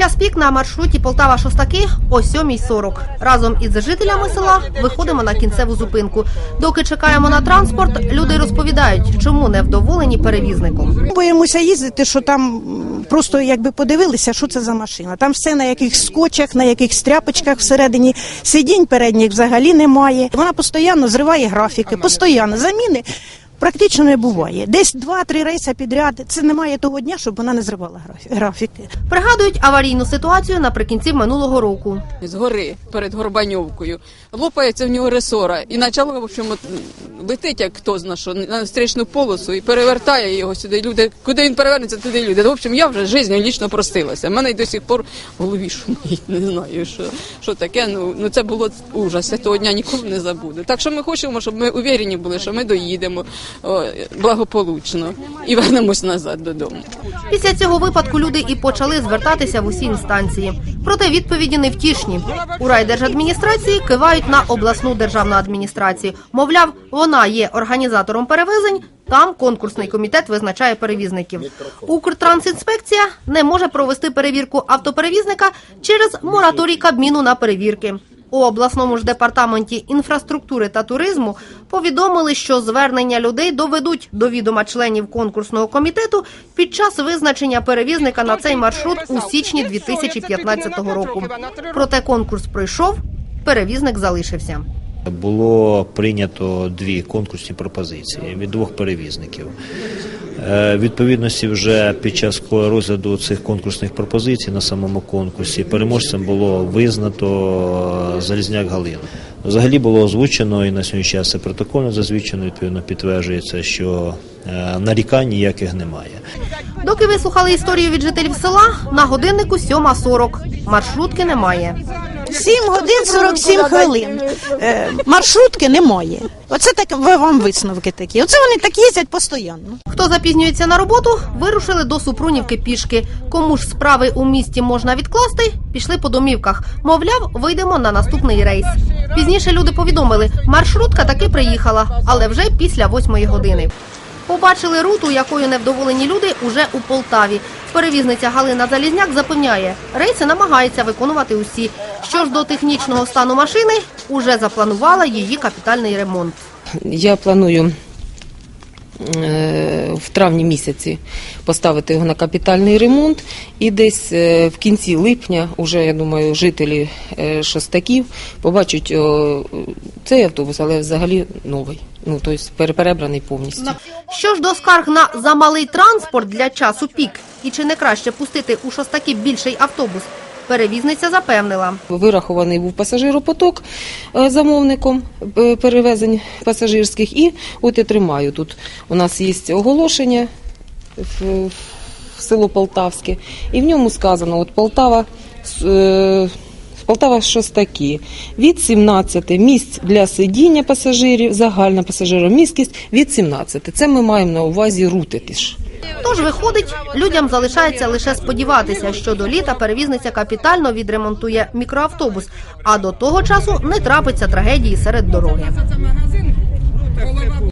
Час пік на маршруті Полтава Шостаки о 7.40. Разом із жителями села виходимо на кінцеву зупинку. Доки чекаємо на транспорт, люди розповідають, чому не вдоволені перевізником. Боїмося їздити, що там просто якби подивилися, що це за машина. Там все на якихось скотчах, на якихось тряпочках всередині. Сидінь передніх взагалі немає. Вона постійно зриває графіки, постійно заміни. Практично не буває. Десь два-три рейси підряд. Це немає того дня, щоб вона не зривала графі- графіки. Пригадують аварійну ситуацію наприкінці минулого року. з гори перед Горбаньовкою. Лопається в нього ресора і почало, в общем, летить, як хто зна що, на стрічну полосу і перевертає його сюди. Люди, куди він перевернеться, туди люди. В общем, я вже життю лічно простилася. У мене й до сих пор в голові шумить, не знаю, що, що таке. Ну, ну це було ужас. Я того дня ніколи не забуду. Так що ми хочемо, щоб ми увірені були, що ми доїдемо благополучно і вернемось назад додому. Після цього випадку люди і почали звертатися в усі інстанції. Проте відповіді невтішні. У райдержадміністрації кивають на обласну державну адміністрацію. Мовляв, вона є організатором перевезень. Там конкурсний комітет визначає перевізників. Укртрансінспекція не може провести перевірку автоперевізника через мораторій Кабміну на перевірки. У обласному ж департаменті інфраструктури та туризму повідомили, що звернення людей доведуть до відома членів конкурсного комітету під час визначення перевізника на цей маршрут у січні 2015 року. Проте конкурс пройшов, перевізник залишився. Було прийнято дві конкурсні пропозиції від двох перевізників. Е, Відповідності вже під час розгляду цих конкурсних пропозицій на самому конкурсі переможцем було визнато е, Залізняк Галину. Взагалі було озвучено і на сьогоднішній час це протокольно засвідчено, відповідно підтверджується, що е, нарікань ніяких немає. Доки ви слухали історію від жителів села, на годиннику 7.40. Маршрутки немає. 7 годин 47 хвилин. Е, маршрутки немає. Оце так ви- вам висновки такі. Оце вони так їздять постійно. Хто запізнюється на роботу, вирушили до Супрунівки пішки. Кому ж справи у місті можна відкласти, пішли по домівках. Мовляв, вийдемо на наступний рейс. Пізніше люди повідомили, маршрутка таки приїхала, але вже після восьмої години. Побачили руту, якою невдоволені люди уже у Полтаві. Перевізниця Галина Залізняк запевняє, рейси намагається виконувати усі. Що ж до технічного стану машини, уже запланувала її капітальний ремонт. Я планую в травні місяці поставити його на капітальний ремонт. І десь е, в кінці липня, уже я думаю, жителі е, шостаків побачать цей автобус, але взагалі новий. Ну тобто пере- перебраний повністю. Що ж до скарг на замалий транспорт для часу пік, і чи не краще пустити у шостаки більший автобус, перевізниця запевнила. Вирахований був пасажиропоток е, замовником е, перевезень пасажирських, і от я тримаю тут. У нас є оголошення в, в село Полтавське, і в ньому сказано: от Полтава. Полтава Шостаки. Від 17 місць для сидіння пасажирів, загальна пасажиромісткість від 17. Це ми маємо на увазі рути ж. Тож виходить, людям залишається лише сподіватися, що до літа перевізниця капітально відремонтує мікроавтобус, а до того часу не трапиться трагедії серед дороги.